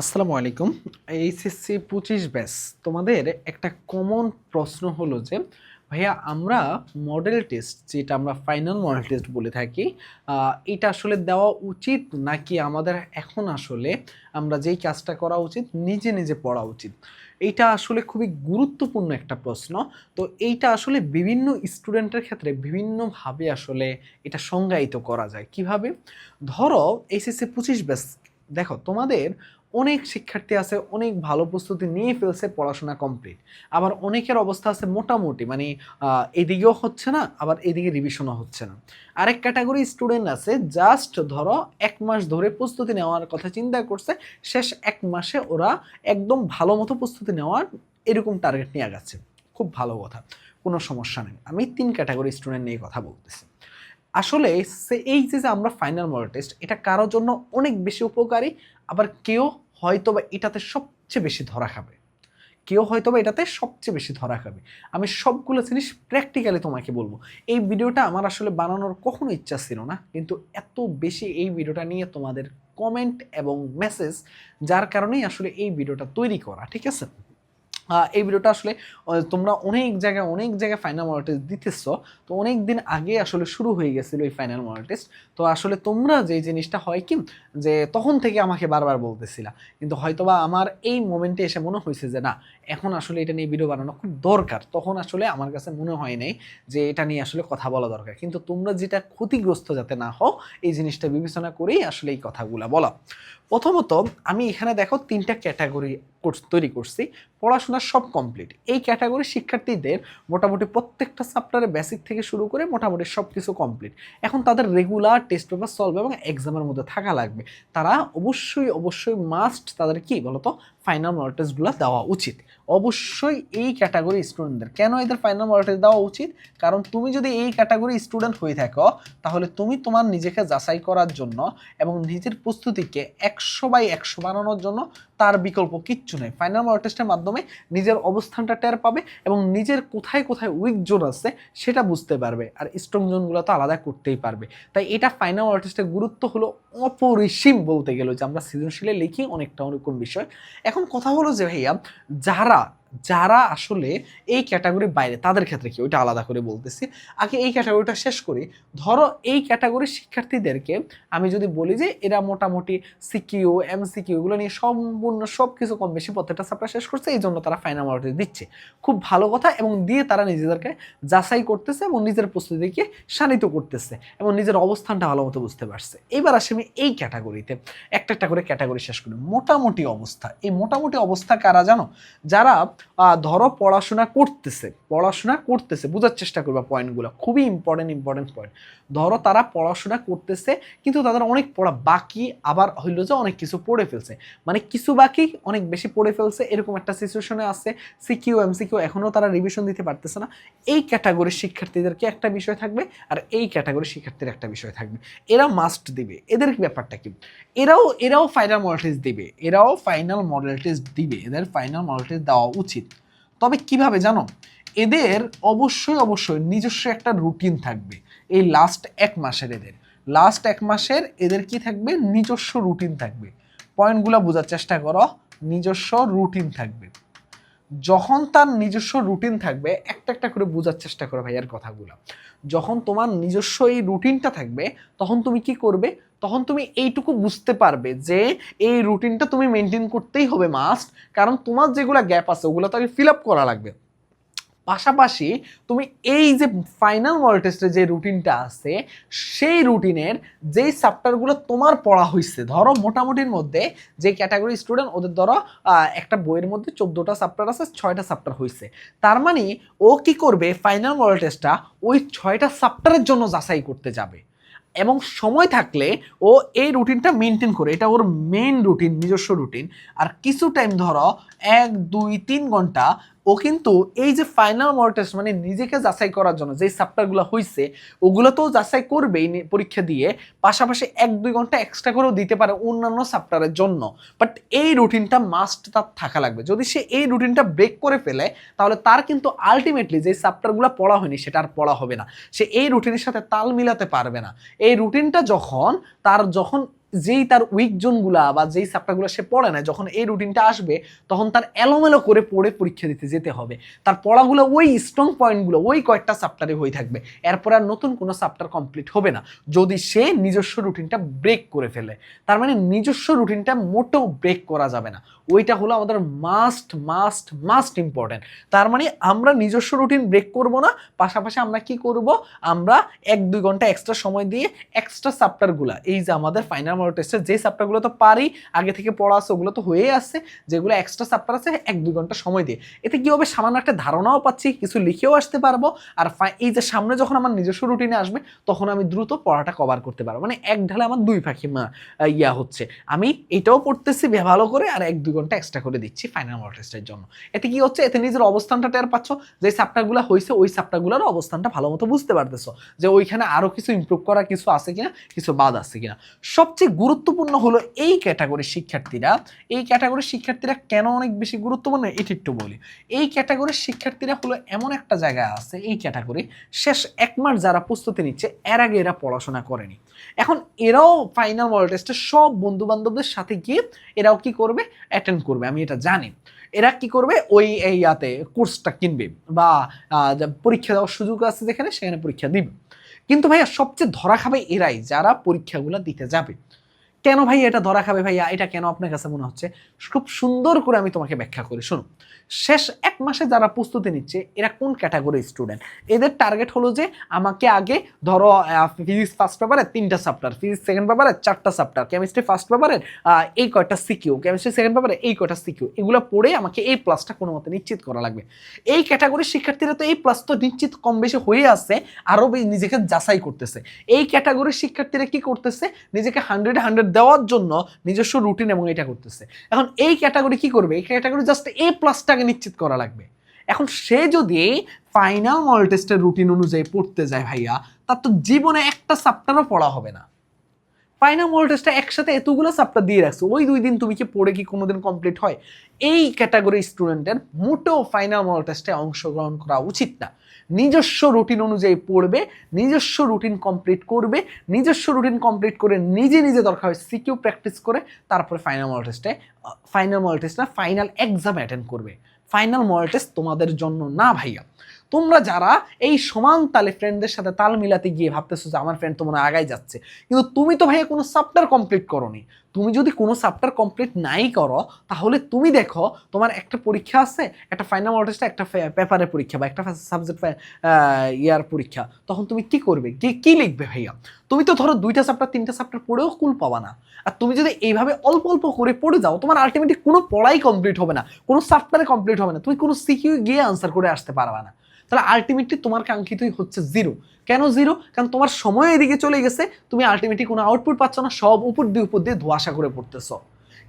আসসালামু আলাইকুম। এইচএসসি পঁচিশ ব্যাস তোমাদের একটা কমন প্রশ্ন হলো যে, ভাইয়া আমরা মডেল টেস্ট যেটা আমরা ফাইনাল মডেল টেস্ট বলে থাকি এটা আসলে দেওয়া উচিত নাকি আমাদের এখন আসলে আমরা যেই কাজটা করা উচিত, নিজে নিজে পড়া উচিত? এইটা আসলে খুবই গুরুত্বপূর্ণ একটা প্রশ্ন। তো এইটা আসলে বিভিন্ন স্টুডেন্টের ক্ষেত্রে বিভিন্নভাবে আসলে এটা সংজ্ঞায়িত করা যায়। কীভাবে? ধরো, এইচএসসি পঁচিশ ব্যাস দেখো তোমাদের অনেক শিক্ষার্থী আছে, অনেক ভালো প্রস্তুতি নিয়ে ফেলছে পড়াশোনা কমপ্লিট আবার অনেকের অবস্থা আছে মোটামুটি মানে এদিকেও হচ্ছে না, আবার এদিকে রিভিশনও হচ্ছে না। আরেক ক্যাটাগরি স্টুডেন্ট আছে জাস্ট ধরো এক মাস ধরে প্রস্তুতি নেওয়ার কথা চিন্তা করছে, শেষ এক মাসে ওরা একদম ভালো মতো প্রস্তুতি নেওয়ার এরকম টার্গেট নিয়ে গেছে খুব ভালো কথা, কোনো সমস্যা নেই। আমি তিন ক্যাটাগরি স্টুডেন্ট নিয়ে কথা বলতেছি। আসলে এই যে যে আমরা ফাইনাল মডেল টেস্ট এটা কারোর জন্য অনেক বেশি উপকারী, আবার কেউ হয়তো বা এটাতে সবচেয়ে বেশি ধরা খাবে। কেউ হয়তো বা এটাতে সবচেয়ে বেশি ধরা খাবে। আমি সবগুলো জিনিস প্র্যাকটিক্যালি তোমাকে বলব। এই ভিডিওটা আমার আসলে বানানোর কখনো ইচ্ছা ছিল না, কিন্তু এত বেশি এই ভিডিওটা নিয়ে তোমাদের কমেন্ট এবং মেসেজ যার কারণেই আসলে এই ভিডিওটা তৈরি করা, ঠিক আছে? এই ভিডিওটা আসলে তোমরা অনেক জায়গায় অনেক জায়গায় ফাইনাল টেস্ট দিতেছ। তো অনেক দিন আগে আসলে শুরু হয়ে গেছিল এই ফাইনাল টেস্ট তো আসলে তোমরা যে জিনিসটা হয় কি, যে তখন থেকে আমাকে বারবার বলতেছিলা। কিন্তু হয়তোবা আমার এই মোমেন্টে এসে মনে হয়েছে যে, না, এখন আসলে এটা নিয়ে ভিডিও বানানো খুব দরকার। তখন আসলে আমার কাছে মনে হয় নাই যে এটা নিয়ে আসলে কথা বলা দরকার। কিন্তু তোমরা যেটা ক্ষতিগ্রস্ত যাতে না হও, এই জিনিসটা বিবেচনা করেই আসলে এই কথাগুলো বলা। প্রথমত, আমি এখানে দেখো তিনটা ক্যাটাগরি তৈরি করছি, পড়াশোনা সব কমপ্লিট এই ক্যাটাগরি শিক্ষার্থীদের মোটামুটি প্রত্যেকটা চ্যাপ্টারে বেসিক থেকে শুরু করে মোটামুটি সব কিছু কমপ্লিট এখন তাদের রেগুলার টেস্ট পেপার সলভ এবং এক্সামের মধ্যে থাকা লাগবে। তারা অবশ্যই অবশ্যই মাস্ট তাদের কি বলতো? ফাইনাল মডেল টেস্টগুলো দেওয়া উচিত। অবশ্যই এই ক্যাটাগরি স্টুডেন্টদের কেন এদের ফাইনাল মডেল টেস্ট দেওয়া উচিত? কারণ তুমি যদি এই ক্যাটাগরি স্টুডেন্ট হয়ে থাকো, তাহলে তুমি তোমার নিজেকে যাচাই করার জন্য এবং নিজের প্রস্তুতিকে একশো বাই একশো বানানোর জন্য তার বিকল্প কিচ্ছু নেই। ফাইনাল মডেল টেস্টের মাধ্যমে নিজের অবস্থানটা টের পাবে এবং নিজের কোথায় কোথায় উইক জোন আছে সেটা বুঝতে পারবে। আর স্ট্রং জোনগুলো তো আলাদা করতেই পারবে। তাই এটা ফাইনাল মডেল টেস্টের গুরুত্ব হলো অপরিসীম বলতে গেলে যে আমরা সৃজনশীলে লিখি অনেকটা অনেকম বিষয়। এখন কথা হলো যে ভাইয়া যারা যারা আসলে এই ক্যাটাগরির বাইরে, তাদের ক্ষেত্রে কি? ওইটা আলাদা করে বলতেছি। আগে এই ক্যাটাগরিটা শেষ করি। ধরো এই ক্যাটাগরির শিক্ষার্থীদেরকে আমি যদি বলি যে, এরা মোটামুটি সিকিউ এমসিকিউ এগুলো নিয়ে সম্পূর্ণ সব কিছু কম বেশি প্রত্যেকটা সাপ্লাই শেষ করছে, এই জন্য তারা ফাইনাল মার্কস দিচ্ছে। খুব ভালো কথা এবং দিয়ে তারা নিজেদেরকে যাচাই করতেছে এবং নিজের প্রস্তুতিকে শানিত করতেছে এবং নিজের অবস্থানটা ভালো মতো বুঝতে পারছে। এবার আসি আমি এই ক্যাটাগরিতে একটা একটা করে ক্যাটাগরি শেষ করি। মোটামুটি অবস্থা। এই মোটামুটি অবস্থা কারা জানো? যারা ধরো পড়াশোনা করতেছে পড়াশোনা করতেছে, বোঝার চেষ্টা করবা পয়েন্টগুলো খুবই ইম্পর্টেন্ট ইম্পর্টেন্ট পয়েন্ট ধরো তারা পড়াশোনা করতেছে, কিন্তু তাদের অনেক পড়া বাকি, আবার হইল যে অনেক কিছু পড়ে ফেলছে। মানে কিছু বাকি, অনেক বেশি পড়ে ফেলছে, এরকম একটা সিচুয়েশনে আছে। সিকিউ এমসিকিউ এখনও তারা রিভিশন দিতে পারতেছে না। এই ক্যাটাগরির শিক্ষার্থীদেরকে একটা বিষয় থাকবে, আর এই ক্যাটাগরির শিক্ষার্থীর একটা বিষয় থাকবে। এরা মাস্ট দিবে। এদের ব্যাপারটা কি? এরাও এরাও ফাইনাল মডেল টেস্ট দিবে। এরাও ফাইনাল মডেল টেস্ট দিবে। এদের ফাইনাল মডেল টেস্ট দেওয়া উচিত। তবে কীভাবে জানো? এদের অবশ্যই অবশ্যই নিজস্ব একটা রুটিন থাকবে। এই লাস্ট এক মাসের এদের। লাস্ট এক মাসের এদের কি থাকবে? নিজস্ব রুটিন থাকবে। পয়েন্টগুলো বোঝার চেষ্টা করো। নিজস্ব রুটিন থাকবে। যখন তার নিজস্ব রুটিন থাকবে, একটা একটা করে বোঝার চেষ্টা করো ভাইয়ার কথাগুলো। যখন তোমার নিজস্ব এই রুটিনটা থাকবে, তখন তুমি কি করবে? তখন তুমি এইটুকু বুঝতে পারবে যে এই রুটিনটা তুমি মেনটেন করতেই হবে মাস্ট কারণ তোমার যেগুলো গ্যাপ আছে, ওগুলো তাকে ফিল আপ করা লাগবে। পাশাপাশি তুমি এই যে ফাইনাল মডেল টেস্টের যে রুটিনটা আছে, সেই রুটিনের যেই চ্যাপ্টারগুলো তোমার পড়া হয়েছে ধরো মোটামুটির মধ্যে যে ক্যাটাগরি স্টুডেন্ট ওদের ধরো একটা বইয়ের মধ্যে চোদ্দোটা চ্যাপ্টার আছে, ছয়টা চ্যাপ্টার হয়েছে তার মানে ও কি করবে ফাইনাল মডেল টেস্টটা ওই ছয়টা চ্যাপ্টারের জন্য যাচাই করতে যাবে। এবং সময় থাকলে ও এই রুটিনটা মেনটেন করে। এটা ওর মেন রুটিন নিজস্ব রুটিন আর কিছু টাইম ধরো এক, দুই, তিন ঘণ্টা ও কিন্তু এই যে ফাইনাল মডেল টেস্ট মানে নিজেকে যাচাই করার জন্য যে চ্যাপ্টারগুলো হয়েছে ওগুলো তো যাচাই করবেই পরীক্ষা দিয়ে, পাশাপাশি এক দুই ঘণ্টা এক্সট্রা করেও দিতে পারে অন্যান্য চ্যাপ্টারের জন্য। বাট এই রুটিনটা মাস্ট তার থাকা লাগবে। যদি সে এই রুটিনটা ব্রেক করে ফেলে, তাহলে তার কিন্তু আলটিমেটলি যে চ্যাপ্টারগুলো পড়া হয়নি, সেটা আর পড়া হবে না। সে এই রুটিনের সাথে তাল মিলাতে পারবে না। এই রুটিনটা যখন, তার যখন যেই তার উইক জোনগুলা বা যেই চ্যাপ্টারগুলো সে পড়ে না, যখন এই রুটিনটা আসবে, তখন তার এলোমেলো করে পড়ে পরীক্ষা দিতে যেতে হবে। তার পড়াগুলো ওই স্ট্রং পয়েন্টগুলো ওই কয়েকটা চ্যাপ্টারে হয়ে থাকবে। এরপর আর নতুন কোনো চ্যাপ্টার কমপ্লিট হবে না। যদি সে নিজস্ব রুটিনটা ব্রেক করে ফেলে, তার মানে নিজস্ব রুটিনটা মোটেও ব্রেক করা যাবে না। ওইটা হলো আমাদের মাস্ট মাস্ট মাস্ট ইম্পর্ট্যান্ট তার মানে আমরা নিজস্ব রুটিন ব্রেক করব না, পাশাপাশি আমরা কি করব? আমরা এক দুই ঘণ্টা এক্সট্রা সময় দিয়ে এক্সট্রা চ্যাপ্টারগুলো এই যে আমাদের ফাইনাল মডেল টেস্টের যে চ্যাপ্টারগুলো তো পারি, আগে থেকে পড়া আছে, ওগুলো তো হয়েই আসছে যেগুলো এক্সট্রা চ্যাপ্টার আছে, এক দুই ঘণ্টা সময় দিয়ে। এতে কি হবে? সামান্য একটা ধারণাও পাচ্ছি, কিছু লিখেও আসতে পারব, আর এই যে সামনে যখন আমার নিজস্ব রুটিনে আসবে, তখন আমি দ্রুত পড়াটা কভার করতে পারব। মানে এক ঢালে আমার দুই পাখি মা ইয়া হচ্ছে। আমি এটাও পড়তেছি ভালো করে, আর এক দুই ঘণ্টা এক্সট্রা করে দিচ্ছি ফাইনাল মডেল টেস্টের জন্য। এতে কি হচ্ছে? এতে নিজের অবস্থানটা টের পাচ্ছ, যে চ্যাপ্টারগুলো হয়েছে ওই চ্যাপ্টারগুলোর অবস্থানটা ভালো মতো বুঝতে পারতেছো, যে ওইখানে আরও কিছু ইমপ্রুভ করা কিছু আছে কিনা, কিছু বাদ আছে কিনা। সবচেয়ে গুরুত্বপূর্ণ হলো এই ক্যাটাগরির শিক্ষার্থীরা। এই ক্যাটাগরির শিক্ষার্থীরা কেন অনেক বেশি গুরুত্বপূর্ণ? এটি একটু বলি। এই ক্যাটাগরির শিক্ষার্থীরা হলো এমন একটা জায়গায় আছে, এই ক্যাটাগরি, শেষ এক মাস যারা প্রস্তুতি নিচ্ছে, এর আগে এরা পড়াশোনা করেনি। এখন এরাও ফাইনাল মডেল টেস্টে সব বন্ধু বান্ধবদের সাথে গিয়ে এরাও কি করবে? অ্যাটেন্ড করবে, আমি এটা জানি। এরা কি করবে? ওই ইয়াতে কোর্সটা কিনবে বা পরীক্ষা দেওয়ার সুযোগ আছে যেখানে, সেখানে পরীক্ষা দিবে। কিন্তু ভাইয়া সবচেয়ে ধরা খাবে এরাই যারা পরীক্ষাগুলো দিতে যাবে। কেন ভাই এটা ধরা খাবে ভাইয়া? এটা কেন আপনার কাছে মনে হচ্ছে? খুব সুন্দর করে আমি তোমাকে ব্যাখ্যা করি। শোনো শেষ এক মাসে যারা প্রস্তুতি নিচ্ছে, এরা কোন ক্যাটাগরি স্টুডেন্ট? এদের টার্গেট হলো যে আমাকে আগে ধরো ফিজিক্স ফার্স্ট পেপারে তিনটা চ্যাপ্টার ফিজিক্স সেকেন্ড পেপারে চারটা চ্যাপ্টার কেমিস্ট্রি ফার্স্ট পেপারে এই কয়টা সিকিউ কেমিস্ট্রি সেকেন্ড পেপারে এই কয়টা সিকিউ এগুলো পড়ে আমাকে এই প্লাসটা কোনো মতে নিশ্চিত করা লাগবে। এই ক্যাটাগরির শিক্ষার্থীরা তো এই প্লাস তো নিশ্চিত কম বেশি হয়ে আছে, আরও নিজেকে যাচাই করতেছে। এই ক্যাটাগরির শিক্ষার্থীরা কি করতেছে? নিজেকে হান্ড্রেড হান্ড্রেড দেওয়ার জন্য নিজস্ব রুটিন এবং এটা করতেছে। এখন এই ক্যাটাগরি কি করবে? এই ক্যাটাগরি জাস্ট এ প্লাসটাকে নিশ্চিত করা লাগবে। এখন সে যদি ফাইনাল মল টেস্টের রুটিন অনুযায়ী পড়তে যায় ভাইয়া, তার তো জীবনে একটা চাপ্টারও পড়া হবে না। ফাইনাল মডেল টেস্টটা একসাথে এতগুলো চ্যাপ্টার দিয়ে রাখছে। ওই দুই দিন তুমি কি পড়ে কি কোনোদিন কমপ্লিট হয়? এই ক্যাটাগরি স্টুডেন্টের মোটেও ফাইনাল মডেল টেস্টে অংশগ্রহণ করা উচিত না। নিজস্ব রুটিন অনুযায়ী পড়বে, নিজস্ব রুটিন কমপ্লিট করবে, নিজস্ব রুটিন কমপ্লিট করে নিজে নিজে দরকার হয় সিকিউ প্র্যাকটিস করে, তারপরে ফাইনাল মডেল টেস্টে ফাইনাল মডেল টেস্ট না ফাইনাল এক্সাম অ্যাটেন্ড করবে। ফাইনাল মডেল টেস্ট তোমাদের জন্য না ভাইয়া। তোমরা যারা এই সমান তালে ফ্রেন্ডদের সাথে তাল মিলাতে গিয়ে ভাবতেছো যে আমার ফ্রেন্ড তো মনে আগাই যাচ্ছে, কিন্তু তুমি তো ভাইয়া কোনো চ্যাপ্টার কমপ্লিট করোনি। তুমি যদি কোনো চ্যাপ্টার কমপ্লিট নাই করো, তাহলে তুমি দেখো তোমার একটা পরীক্ষা আছে, একটা ফাইনাল টেস্টে একটা পেপারের পরীক্ষা বা একটা সাবজেক্ট ইয়ার পরীক্ষা। তখন তুমি কি করবে? কি, কী লিখবে ভাইয়া? তুমি তো ধরো দুইটা চ্যাপ্টার তিনটা চ্যাপ্টার পড়েও কুল পাবা না। আর তুমি যদি এইভাবে অল্প অল্প করে পড়ে যাও, তোমার আলটিমেটলি কোনো পড়াই কমপ্লিট হবে না, কোনো চ্যাপ্টারে কমপ্লিট হবে না। তুমি কোনো সিকিউ গিয়ে আনসার করে আসতে পারবা না। তাহলে আলটিমেটলি তোমার কাঙ্ক্ষিতই হচ্ছে জিরো কেন জিরো কারণ তোমার সময় এদিকে চলে গেছে, তুমি আলটিমেটলি কোনো আউটপুট পাচ্ছ না, সব উপর দিয়ে উপর দিয়ে ধোয়াশা করে পড়তেছো।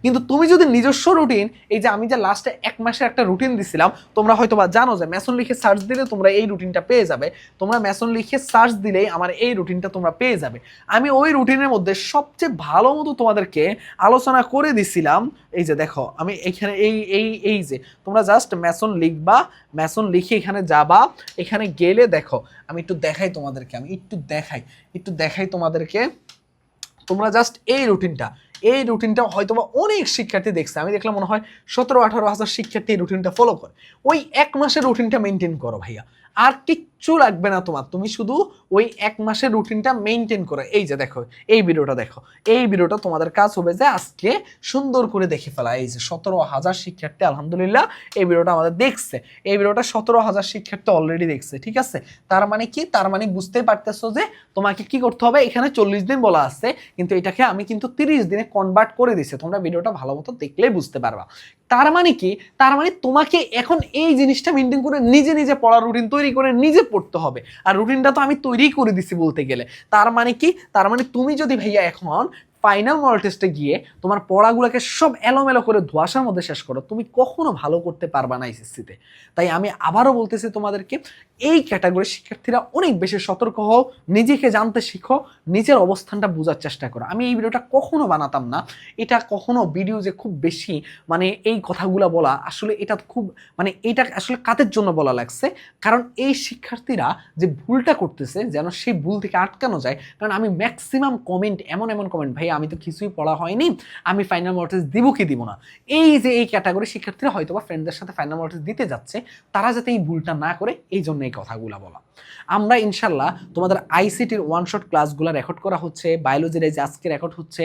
কিন্তু তুমি যদি নিজস্ব রুটিন এই যে আমি যে লাস্টে এক মাসের একটা রুটিন দিছিলাম, তোমরা হয়তো বা জানো যে মেসন লিখে সার্চ দিলে তোমরা এই রুটিনটা পেয়ে যাবে। তোমরা মেসন লিখে সার্চ দিলেই আমার এই রুটিনটা তোমরা পেয়ে যাবে। আমি ওই রুটিনের মধ্যে সবচেয়ে ভালো মতো তোমাদেরকে আলোচনা করে দিছিলাম, এই যে দেখো, আমি এখানে এই এই এই যে, তোমরা জাস্ট মেসন লিখবা মেসন লিখে এখানে যাবা, এখানে গেলে দেখো, আমি একটু দেখাই তোমাদেরকে, আমি একটু দেখাই একটু দেখাই তোমাদেরকে, তোমরা জাস্ট এই রুটিনটা এই রুটিনটা হয়তো বা অনেক শিক্ষার্থী দেখছে। আমি দেখলাম মনে হয় সতেরো আঠারো হাজার শিক্ষার্থী এই রুটিনটা ফলো করে। ওই এক মাসের রুটিনটা মেনটেন করো ভাইয়া। আর কিচ্ছু লাগবে না তোমার। তুমি শুধু ওই এক মাসের রুটিনটা মেনটেন করো। এই যে দেখো, এই ভিডিওটা দেখো। এই ভিডিওটা তোমাদের কাজ হবে যে আজকে সুন্দর করে দেখে ফেলা। এই যে সতেরো হাজার শিক্ষার্থী, আলহামদুলিল্লাহ, এই ভিডিওটা আমাদের দেখছে। এই ভিডিওটা সতেরো হাজার শিক্ষার্থী অলরেডি দেখছে, ঠিক আছে? তার মানে কি? তার মানে বুঝতেই পারতেছো যে তোমাকে কি করতে হবে? এখানে চল্লিশ দিন বলা আছে, কিন্তু এটাকে আমি কিন্তু তিরিশ দিনে কনভার্ট করে দিছি তোমরা ভিডিওটা ভালো মতো দেখলেই বুঝতে পারবা। তার মানে কি? তার মানে তোমাকে এখন এই জিনিসটা মেনটেন করে নিজে নিজে পড়ার রুটিন তৈরি করে নিজে পড়তে হবে। আর রুটিনটা তো আমি তৈরি করে দিছি বলতে গেলে। তার মানে কি? তার মানে তুমি যদি ভাইয়া এখন ফাইনাল মডেল টেস্টে গিয়ে তোমার পড়াগুলোকে সব এলোমেলো করে ধোয়াশার মধ্যে শেষ করো। তুমি কখনো ভালো করতে পারবা না এসএসসিতে তাই আমি আবারও বলতেছি তোমাদেরকে, এই ক্যাটাগরির শিক্ষার্থীরা অনেক বেশি সতর্ক হও, নিজেকে জানতে শিখো, নিজের অবস্থানটা বোঝার চেষ্টা করো। আমি এই ভিডিওটা কখনো বানাতাম না। এটা কখনো ভিডিও যে খুব বেশি মানে এই কথাগুলো বলা, আসলে এটা খুব মানে এটা আসলে কাদের জন্য বলা লাগছে? কারণ এই শিক্ষার্থীরা যে ভুলটা করতেছে, যেন সেই ভুল থেকে আটকানো যায়, কারণ আমি ম্যাক্সিমাম কমেন্ট এমন এমন কমেন্ট ভাই আমি তো কিছুই পড়া হয়নি, আমি ফাইনাল মক টেস্ট দিব কি দিব না? এই যে এই ক্যাটাগরি শিক্ষার্থীরা হয়তো বা ফ্রেন্ডদের সাথে ফাইনাল টেস্ট দিতে যাচ্ছে, তারা যাতে এই ভুলটা না করে, এই জন্য এই কথাগুলো বলা। আমরা ইনশাল্লাহ তোমাদের আইসিটির ওয়ান শট ক্লাসগুলো রেকর্ড করা হচ্ছে বায়োলজির এই যে আজকে রেকর্ড হচ্ছে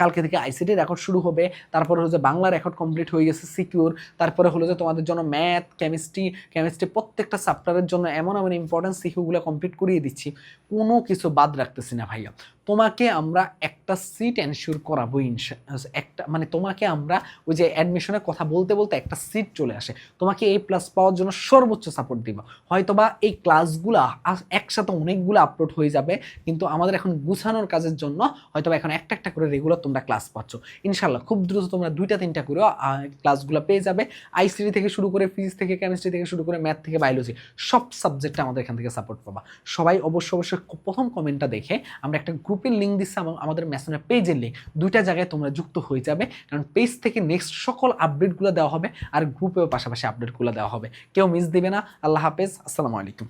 কালকে থেকে আইসিটি রেকর্ড শুরু হবে, তারপরে হচ্ছে বাংলা রেকর্ড কমপ্লিট হয়ে গেছে সিকিউর তারপরে হলো যে তোমাদের জন্য ম্যাথ কেমিস্ট্রি কেমিস্ট্রি প্রত্যেকটা চ্যাপ্টারের জন্য এমন এমন ইম্পর্টেন্ট সিকিউগুলো কমপ্লিট করিয়ে দিচ্ছি, কোনো কিছু বাদ রাখতেছি না ভাইয়া। তোমাকে আমরা একটা সিট এনশিওর করাবো একটা মানে তোমাকে আমরা ওই যে অ্যাডমিশনের কথা বলতে বলতে একটা সিট চলে আসে। তোমাকে এই প্লাস পাওয়ার জন্য সর্বোচ্চ সাপোর্ট দিব। হয়তোবা এই ক্লাসগুলো একসাথে অনেকগুলো আপলোড হয়ে যাবে, কিন্তু আমাদের এখন গুছানোর কাজের জন্য হয়তোবা এখন একটা একটা করে রেগুলার তোমরা ক্লাস পাচ্ছ। ইনশাল্লাহ খুব দ্রুত তোমরা দুইটা তিনটা করেও ক্লাসগুলো পেয়ে যাবে। আইসিটি থেকে শুরু করে ফিজিক্স থেকে কেমিস্ট্রি থেকে শুরু করে ম্যাথ থেকে বায়োলজি সব সাবজেক্টে আমাদের এখান থেকে সাপোর্ট পাবা। সবাই অবশ্য অবশ্যই প্রথম কমেন্টটা দেখে আমরা একটা গ্রুপের লিঙ্ক দিচ্ছে এবং আমাদের মেসেঞ্জার পেজের লিঙ্ক দুইটা জায়গায় তোমরা যুক্ত হয়ে যাবে। কারণ পেজ থেকে নেক্সট সকল আপডেটগুলো দেওয়া হবে আর গ্রুপেও পাশাপাশি আপডেটগুলো দেওয়া হবে। কেউ মিস দিবে না। আল্লাহ হাফেজ। আসসালামু আলাইকুম।